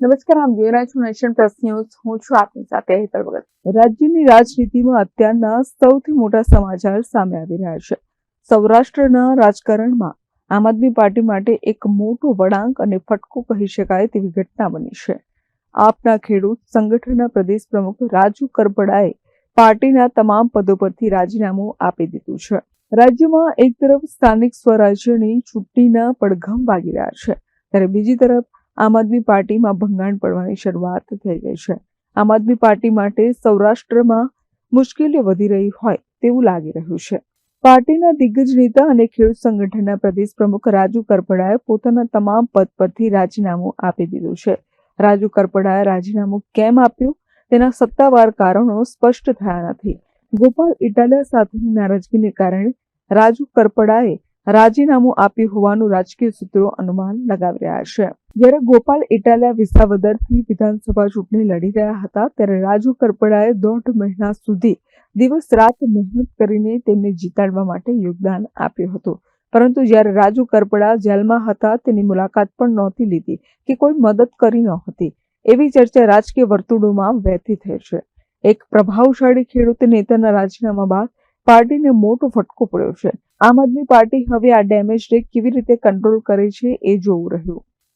નમસ્કાર, આમ જોઈ છું નેશન પ્લસ ન્યૂઝ. હું છું આપની સાથે હેતલ ભગત. રાજ્યની રાજનીતિમાં અત્યારના સૌથી મોટા સમાચાર સામે આવી રહ્યા છે. સૌરાષ્ટ્રના રાજકારણમાં આમ આદમી પાર્ટી માટે એક મોટો વળાંક અને ફટકો કહી શકાય તેવી ઘટના બની છે. આપના ખેડૂત સંગઠનના પ્રદેશ પ્રમુખ રાજુ કરપડાએ પાર્ટીના તમામ પદો પરથી રાજીનામું આપી દીધું છે. રાજ્યમાં એક તરફ સ્થાનિક સ્વરાજ્યની ચૂંટણીના પડઘમ વાગી રહ્યા છે. ત્યારે બીજી તરફ આમ આદમી પાર્ટીમાં ભંગાણ પડવાની શરૂઆત થઈ ગઈ છે. આમ આદમી પાર્ટી માટે સૌરાષ્ટ્રમાં મુશ્કેલીઓ વધી રહી હોય તેવું લાગી રહ્યું છે. પાર્ટીના દિગ્ગજ નેતા અને ખેડૂત સંગઠનના પ્રદેશ પ્રમુખ રાજુ કરપડાએ પોતાના તમામ પદ પરથી રાજીનામું આપી દીધું છે. રાજુ કરપડાએ રાજીનામું કેમ આપ્યું? તેના સત્તાવાર કારણો સ્પષ્ટ થયા નથી. ગોપાલ ઇટાલિયા સાથેની નારાજગીને કારણે રાજુ કરપડાએ રાજીનામું આપ્યું હોવાનું રાજકીય સૂત્રો અનુમાન લગાવી રહ્યા છે. જ્યારે ગોપાલ ઇટાલિયા વિસાવદરથી વિધાનસભા ચૂંટણી લડી રહ્યા હતા, ત્યારે રાજુ કરપડાએ દોઢ મહિના સુધી દિવસ રાત મહેનત કરીને તેમને જીતાડવા માટે યોગદાન આપ્યું હતું. પરંતુ જ્યારે રાજુ કરપડા જેલમાં હતા, તેની મુલાકાત પણ નહોતી લીધી કે કોઈ મદદ કરી નહોતી એવી ચર્ચા રાજકીય વર્તુળોમાં વહેતી થઈ છે. એક પ્રભાવશાળી ખેડૂત નેતાના રાજીનામા બાદ પાર્ટીને મોટો ફટકો પડ્યો છે. આમ આદમી પાર્ટી હવે આ ડેમેજને કેવી રીતે કંટ્રોલ કરે છે એ જોવું રહ્યું.